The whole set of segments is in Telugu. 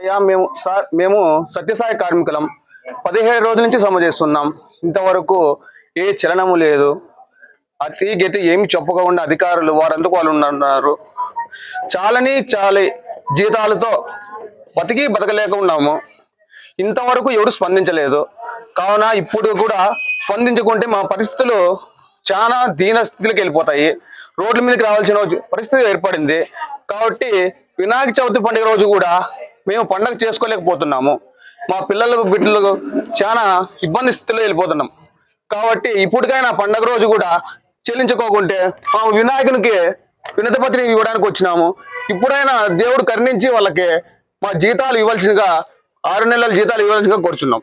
అయ్యా మేము సార్ మేము సత్యసాయి కార్మికులం. పదిహేడు రోజుల నుంచి సమ చేస్తున్నాం. ఇంతవరకు ఏ చలనము లేదు. అతి గతి ఏమి చెప్పకుండా అధికారులు వారందుకు వాళ్ళు ఉన్నారు. చాలని చాలి జీతాలతో బతికి బతకలేక ఉన్నాము ఇంతవరకు ఎవరు స్పందించలేదు. కావున ఇప్పుడు కూడా స్పందించుకుంటే మా పరిస్థితులు చాలా దీన స్థితిలోకి వెళ్ళిపోతాయి. రోడ్ల మీదకి రావాల్సిన పరిస్థితి ఏర్పడింది. కాబట్టి వినాయక చవితి పండుగ రోజు కూడా మేము పండగ చేసుకోలేకపోతున్నాము. మా పిల్లలకు బిడ్డలకు చాలా ఇబ్బంది స్థితిలో వెళ్ళిపోతున్నాం. కాబట్టి ఇప్పటికైనా పండగ రోజు కూడా చెల్లించుకోకుంటే మా వినాయకునికి వినతిపత్రిక ఇవ్వడానికి వచ్చినాము. ఇప్పుడైనా దేవుడు కరుణించి వాళ్ళకి మా జీతాలు ఇవ్వాల్సిందిగా ఆరు నెలల జీతాలు ఇవ్వాల్సిందిగా కోరుచున్నాం.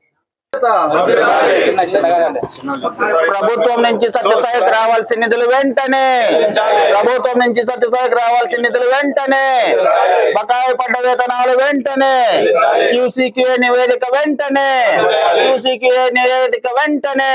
ప్రభుత్వం నుంచి సత్యసాయికి రావాల్సిన నిధులు వెంటనే. ప్రభుత్వం నుంచి సత్యసాయికి రావాల్సిన నిధులు వెంటనే. బకాయి పడ్డ వేతనాలు వెంటనే. క్యూసీక్యూఏ నివేదిక వెంటనే. క్యూసీక్యూఏ నివేదిక వెంటనే.